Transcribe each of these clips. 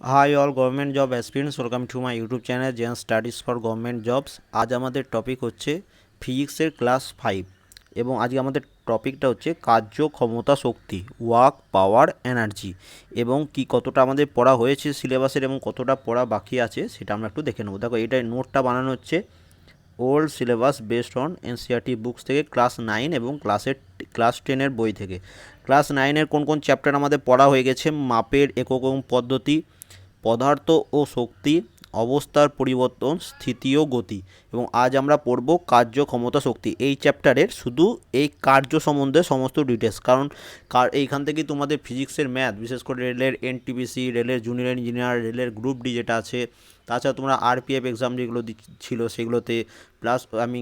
Hi all government job aspirants welcome to my YouTube channel Zen studies for government jobs আজ আমাদের topic হচ্ছে ফিজিক্সের class five এবং আজকে আমাদের টপিকটা হচ্ছে কার্য ক্ষমতা শক্তি ওয়ার্ক পাওয়ার এনার্জি এবং কি কতটা আমাদের পড়া হয়েছে সিলেবাসের এবং কতটা পড়া বাকি আছে সেটা আমরা একটু দেখে নেব। দেখো, এটা নোটটা বানানো হচ্ছে old syllabus based on NCERT books থেকে ক্লাস নাইন এবং ক্লাসের ক্লাস টেনের বই থেকে। ক্লাস নাইনের কোন কোন চ্যাপ্টার আমাদের পড়া হয়ে গেছে? মাপের, একক পদ্ধতি পদার্থ ও শক্তি, অবস্থার পরিবর্তন, স্থিতি ও গতি এবং আজ আমরা পড়ব কার্য ক্ষমতা শক্তি। এই চ্যাপ্টারের শুধু এই কার্য সম্বন্ধে সমস্ত ডিটেলস কারণ কার, এইখান থেকেই তোমাদের ফিজিক্সের ম্যাথ বিশেষ করে রেলের এনটিপিসি রেলের জুনিয়র ইঞ্জিনিয়ার রেলের গ্রুপ ডি যেটা আছে, তাছাড়া তোমরা আরপিএফ এক্সাম যেগুলো ছিল সেগুলোতে প্লাস আমি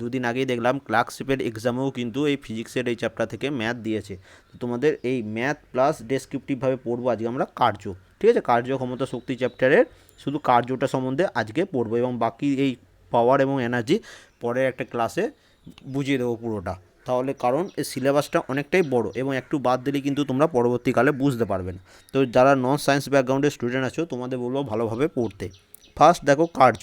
দুদিন আগেই দেখলাম ক্লার্কশিপের এক্সামেও কিন্তু এই ফিজিক্সের এই চ্যাপ্টার থেকে ম্যাথ দিয়েছে। তোমাদের এই ম্যাথ প্লাস ডেসক্রিপটিভভাবে পড়ব আজকে আমরা কার্য। ঠিক আছে? কার্য ক্ষমতা শক্তি চ্যাপ্টারের শুধু কার্যটা সম্বন্ধে আজকে পড়ব এবং বাকি এই পাওয়ার এবং এনার্জি পরের একটা ক্লাসে বুঝিয়ে দেবো পুরোটা। তাহলে কারণ এই সিলেবাসটা অনেকটাই বড় এবং একটু বাদ দিলে কিন্তু তোমরা পরবর্তীকালে বুঝতে পারবে না। তো যারা নন সায়েন্স ব্যাকগ্রাউন্ডের স্টুডেন্ট আছো, তোমাদের বলব ভালোভাবে পড়তে। ফার্স্ট দেখো কার্য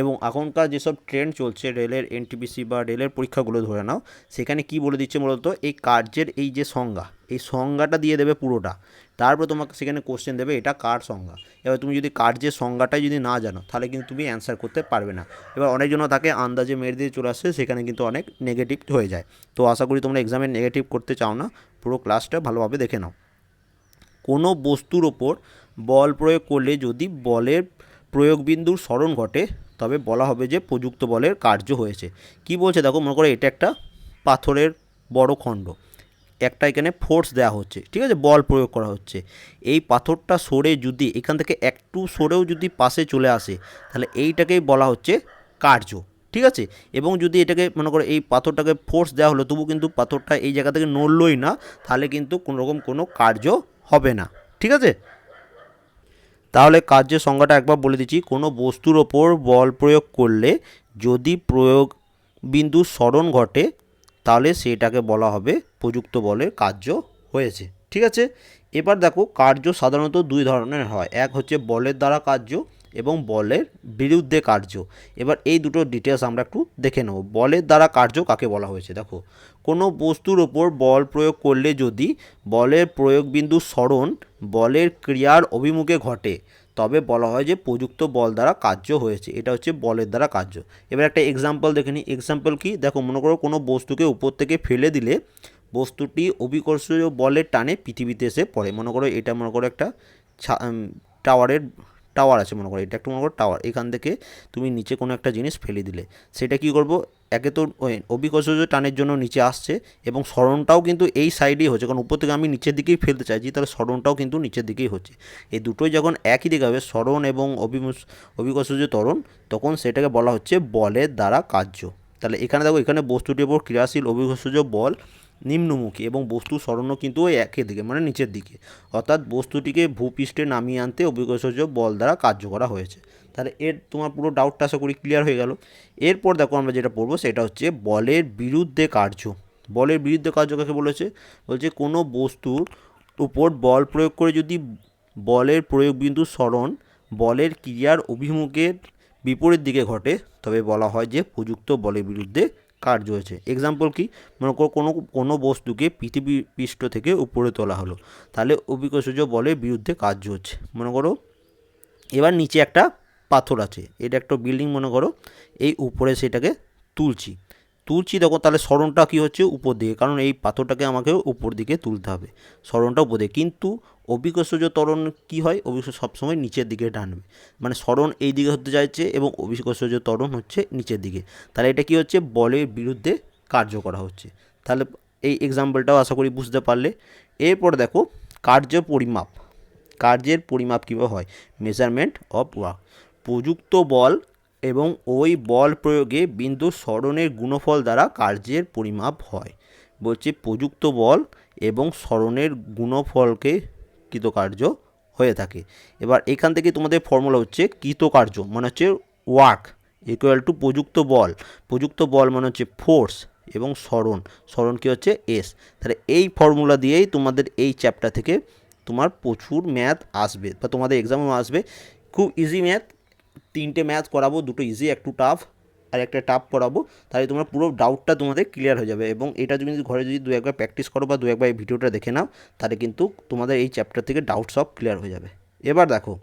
এবং এখনকার যেসব ট্রেন্ড চলছে, রেলের এনটিপিসি বা রেলের পরীক্ষাগুলো ধরে নাও, সেখানে কি বলে দিচ্ছে মূলত এই কার্যের এই যে সংজ্ঞা, এই সংজ্ঞাটা দিয়ে দেবে পুরোটা। তারপর তোমাকে সেখানে কোশ্চেন দেবে, এটা কার সংজ্ঞা? এবার তুমি যদি কার্যের সংজ্ঞাটাই যদি না জানো, তাহলে কিন্তু তুমি অ্যান্সার করতে পারবে না। এবার অনেকজন থাকে আন্দাজে মেরে দিয়ে চলে আসছে সেখানে কিন্তু অনেক নেগেটিভ হয়ে যায়। তো আশা করি তোমরা এক্সামে নেগেটিভ করতে চাও না, পুরো ক্লাসটা ভালোভাবে দেখে নাও। কোনো বস্তুর ওপর বল প্রয়োগ করলে যদি বলের প্রয়োগবিন্দুর স্মরণ ঘটে, তবে বলা হবে যে প্রযুক্ত বলের কার্য হয়েছে। কি বলছে? দেখো, মনে করো এটা একটা পাথরের বড় খণ্ড। একটা এখানে ফোর্স দেওয়া হচ্ছে, ঠিক আছে? বল প্রয়োগ করা হচ্ছে। এই পাথরটা সরে যদি, এখান থেকে একটু সরেও যদি পাশে চলে আসে, তাহলে এইটাকেই বলা হচ্ছে কার্য, ঠিক আছে? এবং যদি এটাকে, মনে করো, এই পাথরটাকে ফোর্স দেওয়া হলো, তবু কিন্তু পাথরটা এই জায়গা থেকে নড়লই না, তাহলে কিন্তু কোনো রকম কোনো কার্য হবে না, ঠিক আছে? তাহলে কার্যের সংজ্ঞাটা একবার বলে দিচ্ছি। কোনো বস্তুর ওপর বল প্রয়োগ করলে যদি প্রয়োগ বিন্দু স্মরণ ঘটে, তাহলে সেটাকে বলা হবে প্রযুক্ত বলের কার্য হয়েছে। ঠিক আছে? এবার দেখো, কার্য সাধারণত দুই ধরনের হয়। এক হচ্ছে বলের দ্বারা কার্য এবং বলের বিরুদ্ধে কার্য। এবার এই দুটো ডিটেলস আমরা একটু দেখে নেব। বলের দ্বারা কার্য কাকে বলা হয়েছে? দেখো, কোনো বস্তুর ওপর বল প্রয়োগ করলে যদি বলের প্রয়োগবিন্দু স্মরণ বলের ক্রিয়ার অভিমুখে ঘটে, তবে বলা হয় যে প্রযুক্ত বল দ্বারা কার্য হয়েছে। এটা হচ্ছে বলের দ্বারা কার্য। এবার একটা এক্সাম্পল দেখে নিই। এক্সাম্পল কি? দেখো, মনে করো কোনো বস্তুকে উপর থেকে ফেলে দিলে বস্তুটি অভিকর্ষীয় বলের টানে পৃথিবীতে এসে পড়ে। মনে করো এটা মনে করো একটা টাওয়ারের টাওয়ার আছে মনে করো। এটা একটা মনে করো টাওয়ার। এখান থেকে তুমি নিচে কোনো একটা জিনিস ফেলে দিলে। সেটা কি করব? একে তো অভিকর্ষজ টানের জন্য নিচে আসছে এবং স্মরণটাও কিন্তু এই সাইডেই হচ্ছে। কারণ উপর থেকে আমি নিচের দিকেই ফেলতে চাইছি, তাহলে স্মরণটাও কিন্তু নিচের দিকেই হচ্ছে। এই দুটোই যখন একই দিকে হবে স্মরণ এবং অভিমুষ অভিকর্ষজ ত্বরণ, তখন সেটাকে বলা হচ্ছে বলের দ্বারা কার্য। তাহলে এখানে দেখো, এখানে বস্তুটির উপর ক্রিয়াশীল অভিকর্ষজ বল নিম্নমুখী এবং বস্তু স্মরণও কিন্তু ওই একই দিকে মানে নিচের দিকে। অর্থাৎ বস্তুটিকে ভূপৃষ্ঠে নামিয়ে আনতে অভিকর্ষজ বল দ্বারা কার্য করা হয়েছে। তাহলে এর তোমার পুরো ডাউটটা আশা করি ক্লিয়ার হয়ে গেল। এরপর দেখো আমরা যেটা পড়ব সেটা হচ্ছে বলের বিরুদ্ধে কার্য। বলের বিরুদ্ধে কার্য কাকে বলেছে? বলছে কোনো বস্তুর উপর বল প্রয়োগ করে যদি বলের প্রয়োগ বিন্দু স্মরণ বলের ক্রিয়ার অভিমুখের বিপরীত দিকে ঘটে, তবে বলা হয় যে প্রযুক্ত বলের বিরুদ্ধে কার্য হয়েছে। এক্সাম্পল কি? মনে করো কোনো কোনো বস্তুকে পৃথিবী পৃষ্ঠ থেকে উপরে তোলা হলো। তাহলে অভিকর্ষজ বলের বিরুদ্ধে কার্য হচ্ছে। মনে করো, এবার নিচে একটা পাথর আছে। এটা একটা বিল্ডিং মনে করো, এই উপরে সেটাকে তুলছি। তুলছি, দেখো, তাহলে স্মরণটা কী হচ্ছে? উপর দিকে। কারণ এই পাথরটাকে আমাকে উপর দিকে তুলতে হবে। স্মরণটা উপর দিকে। কিন্তু অভিকর্ষজ ত্বরণ কী হয়? অভিকর্ষ সবসময় নিচের দিকে টানবে। মানে স্মরণ এই দিকে হতে চাইছে এবং অভিকর্ষজ ত্বরণ হচ্ছে নিচের দিকে। তাহলে এটা কী হচ্ছে? বলের বিরুদ্ধে কার্য করা হচ্ছে। তাহলে এই এক্সাম্পলটাও আশা করি বুঝতে পারলে। এরপর দেখো, কার্য পরিমাপ। কার্যের পরিমাপ কীভাবে হয়? মেজারমেন্ট অফ ওয়ার্ক প্রযুক্ত বল এবং ওই বল প্রয়োগে বিন্দু স্মরণের গুণফল দ্বারা কার্যের পরিমাপ হয়। বলছে প্রযুক্ত বল এবং স্মরণের গুণফলকে কৃতকার্য হয়ে থাকে। এবার এখান থেকে তোমাদের ফর্মুলা হচ্ছে কৃতকার্য মানে হচ্ছে ওয়ার্ক ইকুয়াল টু প্রযুক্ত বল। প্রযুক্ত বল মানে হচ্ছে ফোর্স এবং স্মরণ। স্মরণ কী হচ্ছে? এস তাহলে এই ফর্মুলা দিয়েই তোমাদের এই চ্যাপ্টার থেকে তোমার প্রচুর ম্যাথ আসবে বা তোমাদের এক্সামেও আসবে। খুব ইজি ম্যাথ তিনটে ম্যাথ করাবো, দুটো ইজি একটু টাফ আর একটা টাফ করাবো তাহলে তোমার পুরো ডাউটটা তোমাদের ক্লিয়ার হয়ে যাবে। এবং এটা তুমি যদি ঘরে যদি দু একবার প্র্যাকটিস করো বা দু একবার এই ভিডিওটা দেখে নাও, তাহলে কিন্তু তোমাদের এই চ্যাপ্টার থেকে ডাউট সব ক্লিয়ার হয়ে যাবে। এবার দেখো,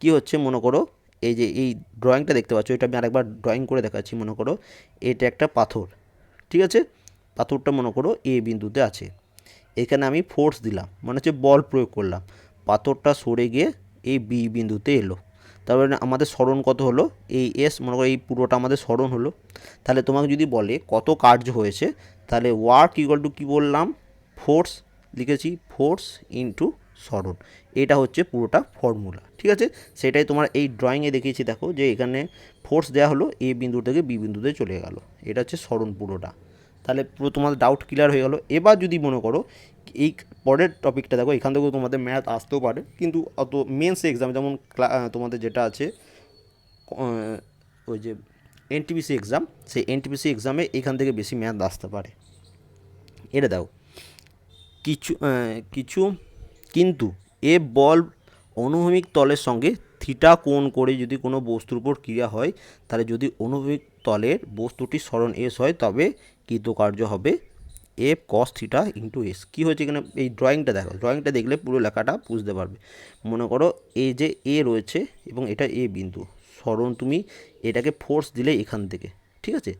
কি হচ্ছে মনে করো, এই যে এই ড্রয়িংটা দেখতে পাচ্ছ, এটা আমি আরেকবার ড্রয়িং করে দেখাচ্ছি, মনে করো, এটা একটা পাথর, ঠিক আছে? পাথরটা মনে করো এ বিন্দুতে আছে। এখানে আমি ফোর্স দিলাম মানে হচ্ছে বল প্রয়োগ করলাম। পাথরটা সরে গিয়ে এই বি বিন্দুতে এলো। তারপরে আমাদের স্মরণ কত হলো? এই এস মনে করো এই পুরোটা আমাদের স্মরণ হলো। তাহলে তোমাকে যদি বলে কত কার্য হয়েছে, তাহলে ওয়ার্ক ইকুয়াল টু কী বললাম? ফোর্স লিখেছি ফোর্স ইন্টু স্মরণ। এটা হচ্ছে পুরোটা ফর্মুলা ঠিক আছে? সেটাই তোমার এই ড্রয়িংয়ে দেখিয়েছি, দেখো যে এখানে ফোর্স দেওয়া হলো, এ বিন্দু থেকে বি বিন্দুতে চলে গেল। এটা হচ্ছে স্মরণ পুরোটা। তাহলে পুরো তোমাদের ডাউট ক্লিয়ার হয়ে গেলো। এবার যদি মনে করো, এই পরের টপিকটা দেখো, এখান থেকেও তোমাদের ম্যাথ আসতেও পারে, কিন্তু অত মেন্স এক্সাম যেমন তোমাদের যেটা আছে ওই যে এনটিপিসি এক্সাম সেই এনটিপিসি এক্সামে এখান থেকে বেশি ম্যাথ আসতে পারে। এটা দাও কিছু কিছু, কিন্তু এ বল অনুভূমিক তলের সঙ্গে থিটা কোণ করে যদি কোনো বস্তুর উপর ক্রিয়া হয়, তাহলে যদি অনুভূমিক তলের বস্তুটি স্মরণ এস হয়, তবে কৃতকার্য হবে F cos theta into S কী হয়েছে এখানে? এই ড্রয়িংটা দেখো। ড্রয়িংটা দেখলে পুরো লেখাটা বুঝতে পারবে। মনে করো এই যে এ রয়েছে এবং এটা এ বিন্দু। স্মরণ তুমি এটাকে ফোর্স দিলে এখান থেকে। ঠিক আছে?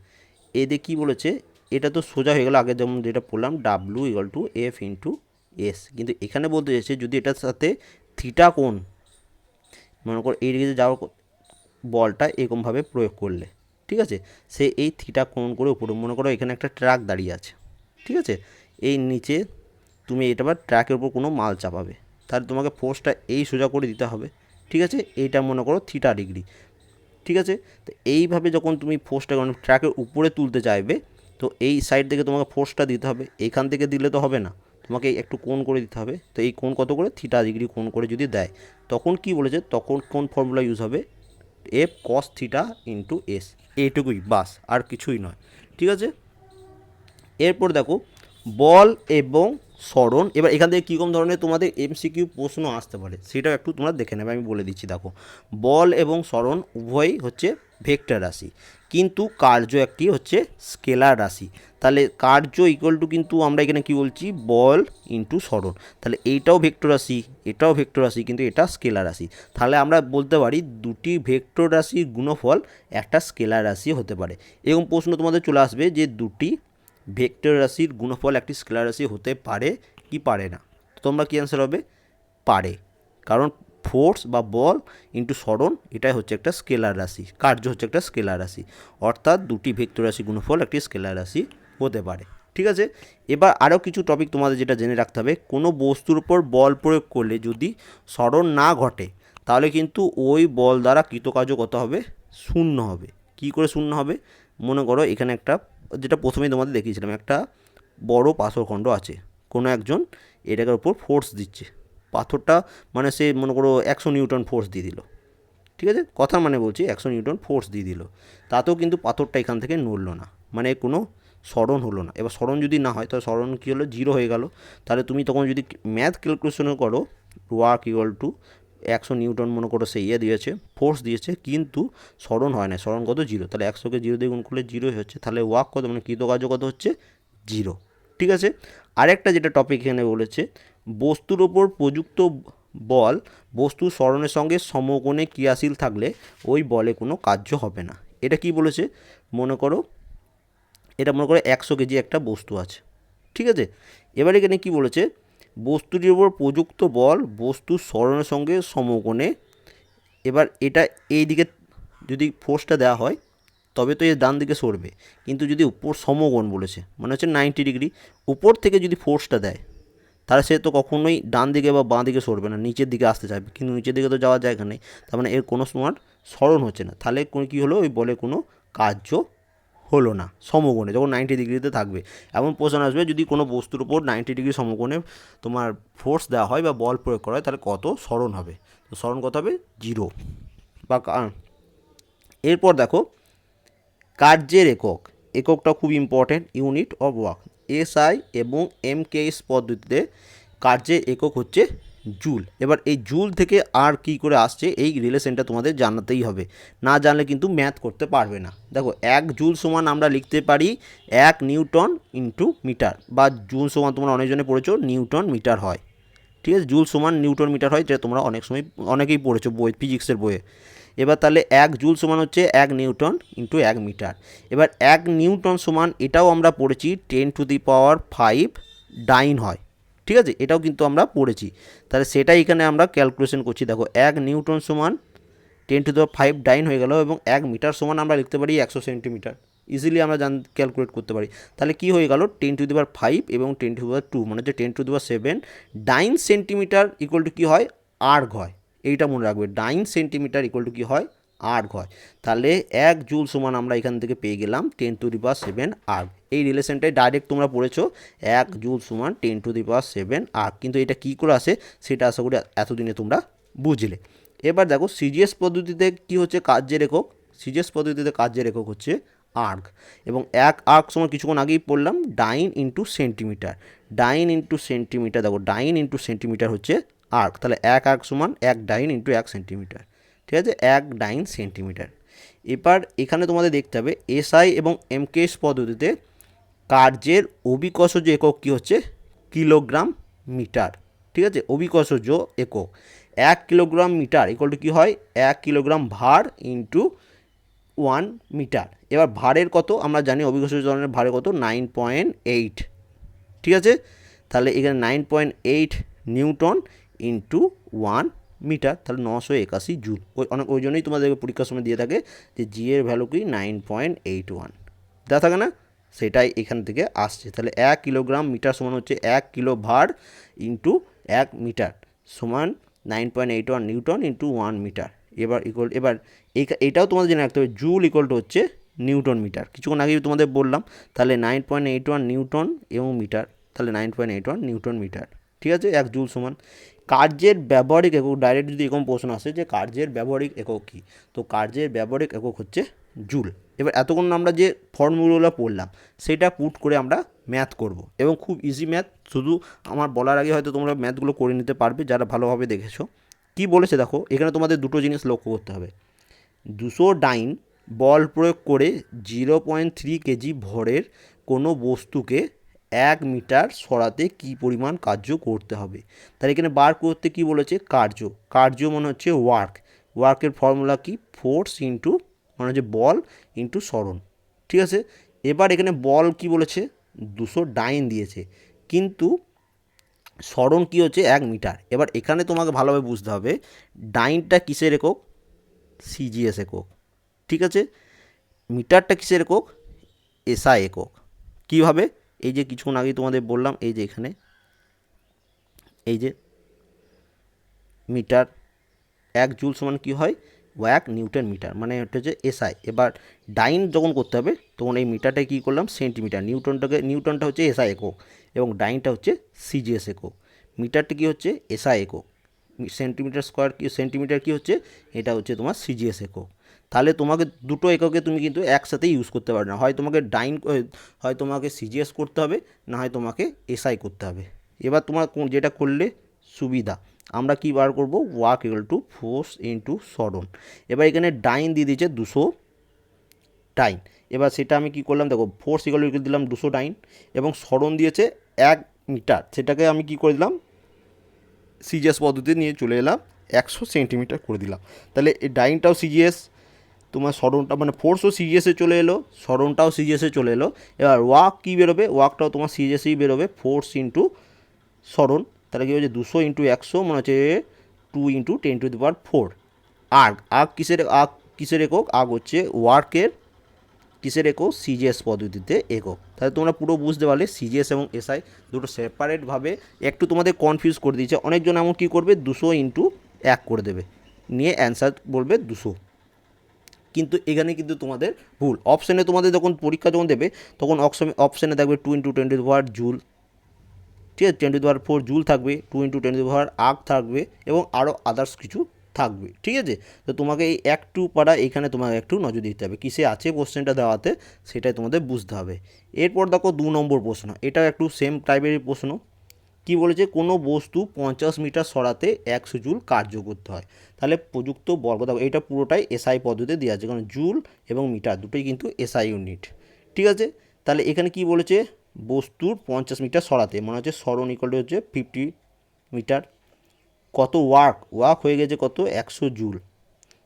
এ দিয়ে কী বলেছে? এটা তো সোজা হয়ে গেল, আগে যেমন যেটা পড়লাম W equal to F into S কিন্তু এখানে বলতে চাইছে যদি এটার সাথে থিটা কোণ মনে করো এই দিকে যাওয়ার বলটা এরকমভাবে প্রয়োগ করলে, ঠিক আছে? সে এই থিটা কোণ করে উপরে, মনে করো এখানে একটা ট্রাক দাঁড়িয়ে আছে, ঠিক আছে? এই নিচে তুমি এটা বা ট্র্যাকের উপর কোনো মাল চাপাবে, তাহলে তোমাকে ফোর্সটা এই সোজা করে দিতে হবে, ঠিক আছে? এইটা মনে করো থিটা ডিগ্রি ঠিক আছে? তো এইভাবে যখন তুমি ফোর্সটা যখন ট্র্যাকের উপরে তুলতে চাইবে, তো এই সাইড থেকে তোমাকে ফোর্সটা দিতে হবে, এখান থেকে দিলে তো হবে না। তোমাকে একটু কোণ করে দিতে হবে। তো এই কোণ কত করে? থিটা ডিগ্রি কোণ করে যদি দেয়, তখন কি বলেছে? তখন কোন ফর্মুলা ইউজ হবে? F cos theta into S এইটুকুই, বাস, আর কিছুই নয়। ঠিক আছে? এরপর দেখো, বল এবং স্মরণ, এবার এখান থেকে কীরকম ধরনের তোমাদের এমসিকিউ প্রশ্ন আসতে পারে, সেটাও একটু তোমরা দেখে নেবে, আমি বলে দিচ্ছি, দেখো। বল এবং স্মরণ উভয়ই হচ্ছে ভেক্টর রাশি। কিন্তু কার্য একটি হচ্ছে স্কেলার রাশি। তাহলে কার্য ইকুয়াল টু কিন্তু আমরা এখানে কি বলছি? বল ইন্টু সরণ। তাহলে এইটাও ভেক্টর রাশি, এটাও ভেক্টর রাশি, কিন্তু এটা স্কেলার রাশি। তাহলে আমরা বলতে পারি দুটি ভেক্টর রাশির গুণফল একটা স্কেলার রাশি হতে পারে। এরকম প্রশ্ন তোমাদের চলে আসবে যে দুটি ভেক্টর রাশির গুণফল একটি স্কেলার রাশি হতে পারে কি পারে না? তোমরা কী অ্যান্সার হবে? পারে। কারণ ফোর্স বা বল ইন্টু স্মরণ এটাই হচ্ছে একটা স্কেলার রাশি, কার্য হচ্ছে একটা স্কেলার রাশি। অর্থাৎ দুটি ভেক্টর রাশি গুণফল একটি স্কেলার রাশি হতে পারে। ঠিক আছে? এবার আরও কিছু টপিক তোমাদের যেটা জেনে রাখতে হবে, কোনো বস্তুর উপর বল প্রয়োগ করলে যদি স্মরণ না ঘটে, তাহলে কিন্তু ওই বল দ্বারা কৃতকার্য কত হবে? শূন্য হবে। কি করে শূন্য হবে? মনে করো এখানে একটা, যেটা প্রথমেই তোমাদের দেখিয়েছিলাম, একটা বড় পাথরখণ্ড আছে। কোনো একজন এটার উপর ফোর্স দিচ্ছে। পাথরটা মানে সে মনে করো একশো নিউটন ফোর্স দিয়ে দিল। ঠিক আছে? কথা মানে বলছি একশো নিউটন ফোর্স দিয়ে দিল। তাতেও কিন্তু পাথরটা এখান থেকে নড়লো না। মানে কোনো স্মরণ হলো না। এবার স্মরণ যদি না হয়, তাহলে স্মরণ কী হলো? জিরো হয়ে গেল। তাহলে তুমি তখন যদি ম্যাথ ক্যালকুলেশনও করো ওয়ার্ক ইকুয়াল টু একশো নিউটন মনে করো সে ইয়ে দিয়েছে ফোর্স দিয়েছে, কিন্তু স্মরণ হয় না স্মরণ কত? জিরো তাহলে একশোকে জিরো দিয়ে গুণ করলে জিরোই হচ্ছে তাহলে ওয়াক কত? মানে কৃতকার্য কত হচ্ছে? জিরো ঠিক আছে? আরেকটা যেটা টপিক এখানে বলেছে বস্তুর ওপর প্রযুক্ত বল বস্তুর স্মরণের সঙ্গে সমকোণে ক্রিয়াশীল থাকলে ওই বলে কোনো কার্য হবে না। এটা কি বলেছে? মনে করো, এটা মনে করো একশো কেজি একটা বস্তু আছে। ঠিক আছে? এবার এখানে কি বলেছে? বস্তুটির ওপর প্রযুক্ত বল বস্তু স্মরণের সঙ্গে সমকোণে। এবার এটা এই দিকে যদি ফোর্সটা দেওয়া হয়, তবে তো এর ডান দিকে সরবে। কিন্তু যদি উপর সমকোণ বলেছে মানে হচ্ছে নাইনটি ডিগ্রি উপর থেকে যদি ফোর্সটা দেয় তাহলে সে তো কখনোই ডান দিকে বা বাঁ দিকে সরবে না, নিচের দিকে আসতে চাইবে। কিন্তু নিচের দিকে তো যাওয়ার জায়গা নেই, তার মানে এর কোনো সময় স্মরণ হচ্ছে না। তাহলে কোনো কী হলো? ওই বলে কোনো কার্য হলো না, সমকোণে, যখন নাইনটি ডিগ্রিতে থাকবে। এমন প্রশ্ন আসবে, যদি কোনো বস্তুর উপর নাইনটি ডিগ্রি সমকোণে তোমার ফোর্স দেওয়া হয় বা বল প্রয়োগ করা হয়, তাহলে কত? স্মরণ হবে। তো স্মরণ কত হবে? জিরো বা এরপর দেখো, কার্যের একক, এককটা খুব important unit of work SI এবং এমকেএস পদ্ধতিতে কার্যের একক হচ্ছে জুল। এবার এই জুল থেকে আর কি করে আসছে, এই রিলেশনটা তোমাদের জানাতেই হবে। না জানলে কিন্তু ম্যাথ করতে পারবে না। দেখো, এক জুল সমান আমরা লিখতে পারি এক নিউটন ইন্টু মিটার বা জুল সমান তোমরা অনেকজনে পড়েছো, নিউটন মিটার হয়। ঠিক আছে? জুল সমান নিউটন মিটার হয়, যেটা তোমরা অনেক সময়, অনেকেই পড়েছো বই ফিজিক্সের বইয়ে। এবার তাহলে এক জুল সমান হচ্ছে এক নিউটন ইন্টু এক মিটার। এবার এক নিউটন সমান এটাও আমরা পড়েছি ten to the power five dyne হয়। ঠিক আছে? এটাও কিন্তু আমরা পড়েছি। তাহলে সেটাই এখানে আমরা ক্যালকুলেশন করছি। দেখো, এক নিউটন সমান ten to the five dyne হয়ে গেল এবং এক মিটার সমান আমরা লিখতে পারি একশো সেন্টিমিটার। ইজিলি আমরা জান ক্যালকুলেট করতে পারি। তাহলে কি হয়ে গেল? Ten to the power five এবং ten to the power two মানে হচ্ছে ten to the power seven dyne centimetre equal to কী হয়? আর্গ হয়। এইটা মনে রাখবে ডাইন সেন্টিমিটার ইকুয়াল টু কী হয়? আর্গ হয়। তাহলে এক জুল সমান আমরা এখান থেকে পেয়ে গেলাম ten to the power seven erg এই রিলেশনটাই ডাইরেক্ট তোমরা পড়েছো, এক জুল সমান ten to the power seven erg কিন্তু এটা কী করে আসে? সেটা আশা করি এতদিনে তোমরা বুঝলে। এবার দেখো, সিজিএস পদ্ধতিতে কি হচ্ছে? কার্যের একক। সিজিএস পদ্ধতিতে কার্যের একক হচ্ছে আর্ক এবং এক আর্ক সময় কিছুক্ষণ আগেই পড়লাম dyne into centimetre dyne into centimetre দেখো ডাইন ইন্টু সেন্টিমিটার হচ্ছে আর্ক তাহলে এক আর্ক সমান এক ডাইন ইন্টু এক সেন্টিমিটার ঠিক আছে? এক ডাইন সেন্টিমিটার এবার এখানে তোমাদের দেখতে হবে এসআই এবং এমকেএস পদ্ধতিতে কার্যের অভিকর্ষজ একক কী হচ্ছে? কিলোগ্রাম মিটার, ঠিক আছে? অভিকর্ষজ একক। এক কিলোগ্রাম মিটার ইকুয়াল টু কী হয়? এক কিলোগ্রাম ভার ইন্টু ওয়ান মিটার এবার ভারের কত? আমরা জানি অভিকর্ষজ ধরনের ভারের কত? নাইন পয়েন্ট এইট ঠিক আছে? তাহলে এখানে nine point eight newton into one metre তাহলে নশো একাশি জুল। ওই অনেক ওই জন্যই তোমাদেরকে পরীক্ষার সময় দিয়ে থাকে যে জি এর ভ্যালু কি? নাইন পয়েন্ট এইট ওয়ান দেওয়া থাকে না? সেটাই এখান থেকে আসছে। তাহলে এক কিলোগ্রাম মিটার সমান হচ্ছে এক কিলো ভার ইন্টু এক মিটার সমান nine point eight one newton into one metre এবার ইকুয়াল এবার এটাও তোমাদের জেনে রাখতে হবে, জুল ইকুয়াল টু হচ্ছে নিউটন মিটার। কিছুক্ষণ আগেই তোমাদের বললাম, তাহলে nine point eight one newton এবং মিটার, তাহলে nine point eight one newton metre. ঠিক আছে? এক জুল সমান। কার্যের ব্যবহারিক একক ডাইরেক্ট যদি এরকম প্রশ্ন আসে যে কার্যের ব্যবহারিক একক কী? তো কার্যের ব্যবহারিক একক হচ্ছে জুল। এবার এতক্ষণ আমরা যে ফর্মুলাগুলো পড়লাম, সেটা পুট করে আমরা ম্যাথ করব। এবং খুব ইজি ম্যাথ শুধু আমার বলার আগে হয়তো তোমরা ম্যাথগুলো করে নিতে পারবে, যারা ভালোভাবে দেখেছ। কি বলেছে দেখো, এখানে তোমাদের দুটো জিনিস লক্ষ্য করতে হবে। দুশো ডাইন বল প্রয়োগ করে জিরো পয়েন্ট থ্রি কেজি ভরের কোনো বস্তুকে এক মিটার সরাতে কি পরিমাণ কার্য করতে হবে? তাহলে এখানে বার করতে কি বলেছে? কার্য। কার্য মনে হচ্ছে ওয়ার্ক ওয়ার্কের ফর্মুলা কি? ফোর্স ইন্টু মানে হচ্ছে বল ইন্টু সরণ। ঠিক আছে? এবার এখানে বল কি বলেছে? দুশো ডাইন দিয়েছে। কিন্তু সরণ কী হচ্ছে? এক মিটার। এবার এখানে তোমাকে ভালোভাবে বুঝতে হবে, ডাইনটা কিসের একক? সিজিএস একক। ঠিক আছে? মিটারটা কিসের একক? এসআই একক। কীভাবে? এই যে কিছুক্ষণ আগে তোমাদের বললাম, এই যে এখানে, এই যে মিটার এক জুল সমান কী হয়? এক নিউটন মিটার মানে এটা হচ্ছে এসআই এবার ডাইন যখন করতে হবে, তখন এই মিটারটাকে কী করলাম? সেন্টিমিটার, নিউটনটাকে, নিউটনটা হচ্ছে এসআই একক, এবং ডাইনটা হচ্ছে সিজিএস একক। মিটারটা কী হচ্ছে? এসআই একক। সেন্টিমিটার স্কোয়ার কি, সেন্টিমিটার কী হচ্ছে? এটা হচ্ছে তোমার সিজিএস একক। তাহলে তোমাকে দুটো এককে তুমি কিন্তু একসাথে ইউজ করতে পারবে না। হয় তোমাকে ডাইন হয় তোমাকে সিজিএস করতে হবে, না হয় তোমাকে এসআই করতে হবে। এবার তোমার যেটা করলে সুবিধা। আমরা কি বার করব? Work equal to force into সরণ এবার এখানে ডাইন দিয়ে দিয়েছে দুশো ডাইন এবার সেটা আমি কি করলাম? দেখো ফোর্স ইকুয়াল ইকুয়াল দিলাম দুশো ডাইন এবং সরণ দিয়েছে এক মিটার। সেটাকে আমি কি করে দিলাম? সিজিএস পদ্ধতি নিয়ে চলে এলাম, একশো সেন্টিমিটার করে দিলাম। তাহলে এই ডাইনটাও সিজিএস তোমার সরণটা মানে ফোর্সও সিজিএসে চলে এলো সরণটাও সিজিএসে চলে এলো। এবার ওয়াক কী বেরোবে? ওয়াকটাও তোমার সিজিএসেই বেরোবে ফোর্স ইন্টু সরণ তাহলে কী হচ্ছে দুশো ইন্টু একশো মনে হচ্ছে two into ten to the power four erg erg কিসের আগ কিসের একক? আগ হচ্ছে ওয়ার্কের কিসের একক? সিজিএস পদ্ধতিতে একক। তাহলে তোমরা পুরো বুঝতে পারলে সিজিএস এবং এসআই দুটো সেপারেটভাবে একটু তোমাদের কনফিউজ করে দিয়েছে। অনেকজন এমন কী করবে? দুশো ইন্টু এক করে দেবে। নিয়ে অ্যান্সার বলবে দুশো। কিন্তু এখানে কিন্তু তোমাদের ভুল। অপশানে তোমাদের যখন পরীক্ষা যখন দেবে, তখন অপশানে অপশানে থাকবে two into twenty power joule ঠিক আছে? টোয়েন্টি পাওয়ার ফোর জুল থাকবে two into twenty power erg থাকবে এবং আরও আদার্স কিছু থাকবে। ঠিক আছে? তো তোমাকে এই একটু পাড়া এখানে তোমাকে একটু নজর দিতে হবে। কিসে আছে কোশ্চেনটা দেওয়াতে, সেটাই তোমাদের বুঝতে হবে। এরপর দেখো দু নম্বর প্রশ্ন। এটা একটু সেম টাইপেরই প্রশ্ন। কি বলেছে? কোনো বস্তু পঞ্চাশ মিটার সরাতে একশো জুল কার্য করতে হয়। তাহলে প্রযুক্ত কথা এটা পুরোটাই এসআই পদ্ধতিতে দেওয়া আছে। কারণ জুল এবং মিটার দুটোই কিন্তু এসআই ইউনিট ঠিক আছে? তাহলে এখানে কি বলেছে? বস্তুর পঞ্চাশ মিটার সরাতে, মনে হচ্ছে সরণ ইকলটি হচ্ছে ফিফটি মিটার। কত ওয়ার্ক ওয়ার্ক হয়ে গেছে কত? একশো জুল।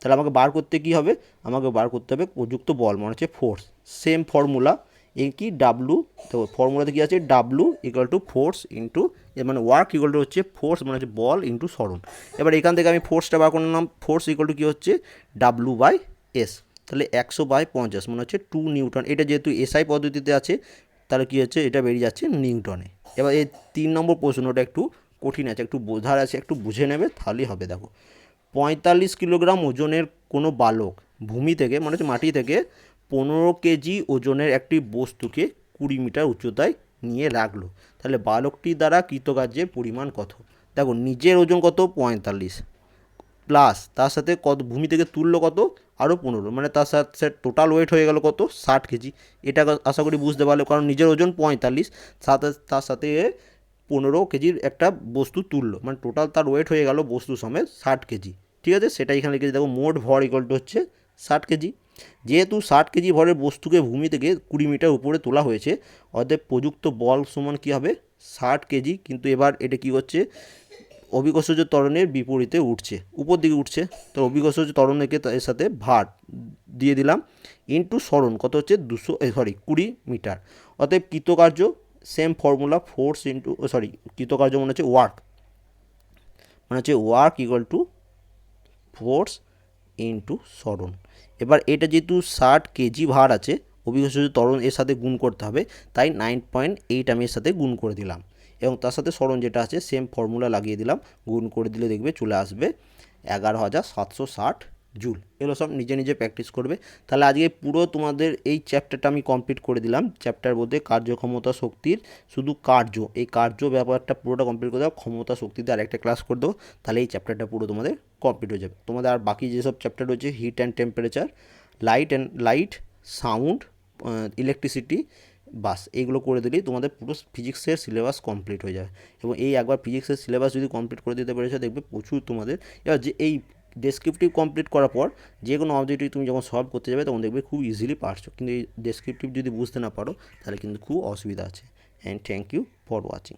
তাহলে আমাকে বার করতে কি হবে? আমাকে বার করতে হবে প্রযুক্ত বল মানে হচ্ছে ফোর্স সেম ফর্মুলা এই কি? ডাব্লু তো ফর্মুলাতে কী আছে? W equal to force into এর মানে ওয়ার্ক ইকুয়াল টু হচ্ছে ফোর্স মানে হচ্ছে বল ইন্টু সরণ। এবার এখান থেকে আমি ফোর্সটা বার করলাম ফোর্স ইকুয়াল টু কী হচ্ছে? ডাব্লু বাই এস তাহলে একশো বাই পঞ্চাশ মানে হচ্ছে টু নিউটন। এটা যেহেতু এসআই পদ্ধতিতে আছে, তাহলে কী হচ্ছে? এটা বেরিয়ে যাচ্ছে নিউটনে। এবার এই তিন নম্বর প্রশ্নটা একটু কঠিন আছে, একটু বোঝার আছে, একটু বুঝে নেবে, তাহলেই হবে, দেখো। পঁয়তাল্লিশ কিলোগ্রাম ওজনের কোনো বালক ভূমি থেকে মানে হচ্ছে মাটি থেকে পনেরো কেজি ওজনের একটি বস্তুকে কুড়ি মিটার উচ্চতায় নিয়ে রাখল। তাহলে বালকটি দ্বারা কৃতকার্যের পরিমাণ কত? দেখো, নিজের ওজন কত? পঁয়তাল্লিশ। প্লাস তার সাথে কত? ভূমি থেকে তুললো কত? আরও পনেরো। মানে তার সাথে টোটাল ওয়েট হয়ে গেল কত? ষাট কেজি। এটা আশা করি বুঝতে পারল, কারণ নিজের ওজন পঁয়তাল্লিশ। সাথে, তার সাথে পনেরো কেজির একটা বস্তু তুললো। মানে টোটাল তার ওয়েট হয়ে গেল বস্তু সমেত ষাট কেজি। ঠিক আছে? সেটা এখানে লিখেছি। দেখো, মোট ভর ইকলটা হচ্ছে ষাট কেজি। যেহেতু ষাট কেজি ভরের বস্তুকে ভূমি থেকে কুড়ি মিটার উপরে তোলা হয়েছে, অতএব প্রযুক্ত বল সমান কী হবে? ষাট কেজি, কিন্তু এবার এটা কী হচ্ছে? অভিকর্ষজ ত্বরণের বিপরীতে উঠছে। উপর দিকে উঠছে। তো অভিকর্ষজ ত্বরণকে এর সাথে ভার দিয়ে দিলাম। ইন্টু সরণ, কত হচ্ছে? দুশো সরি কুড়ি মিটার। অতএব কৃতকার্য same formula force into sorry কৃতকার্য মনে হচ্ছে ওয়ার্ক মানে হচ্ছে work equal to force into সরণ। এবার এটা যেহেতু ষাট কেজি ভার আছে অভিজ্ঞ তরণ এর সাথে গুণ করতে হবে, তাই নাইন পয়েন্ট এইট আমি এর সাথে গুণ করে দিলাম। এবং তার সাথে সরণ যেটা আছে সেম ফর্মুলা লাগিয়ে দিলাম, গুণ করে দিলে দেখবে চলে আসবে এগারো হাজার সাতশো ষাট। জুল, এগুলো সব নিজে নিজে প্র্যাকটিস করবে। তাহলে আজকে পুরো তোমাদের এই চ্যাপ্টারটা আমি কমপ্লিট করে দিলাম। চ্যাপ্টার বলতে কার্যক্ষমতা শক্তির, শুধু কার্য, এই কার্য ব্যাপারটা পুরোটা কমপ্লিট করে দাও, ক্ষমতা শক্তিতে আরেকটা ক্লাস করে দেবো তাহলে এই চ্যাপ্টারটা পুরো তোমাদের কমপ্লিট হয়ে যাবে। তোমাদের আর বাকি যেসব চ্যাপ্টার রয়েছে heat and temperature light and light sound electricity বাস, এইগুলো করে দিলেই তোমাদের পুরো ফিজিক্সের সিলেবাস কমপ্লিট হয়ে যাবে। এবং এই একবার ফিজিক্সের সিলেবাস যদি কমপ্লিট করে দিতে পেরেছ, দেখবে প্রচুর তোমাদের, এবার যে এই ডেসক্রিপটিভ কমপ্লিট করার পর, যে কোনো অবজেক্টিভ তুমি যখন সলভ করতে যাবে, তখন দেখবে খুব ইজিলি পারছ। কিন্তু এই ডেসক্রিপটিভ যদি বুঝতে না পারো, তাহলে কিন্তু খুব অসুবিধা আছে। And thank you for watching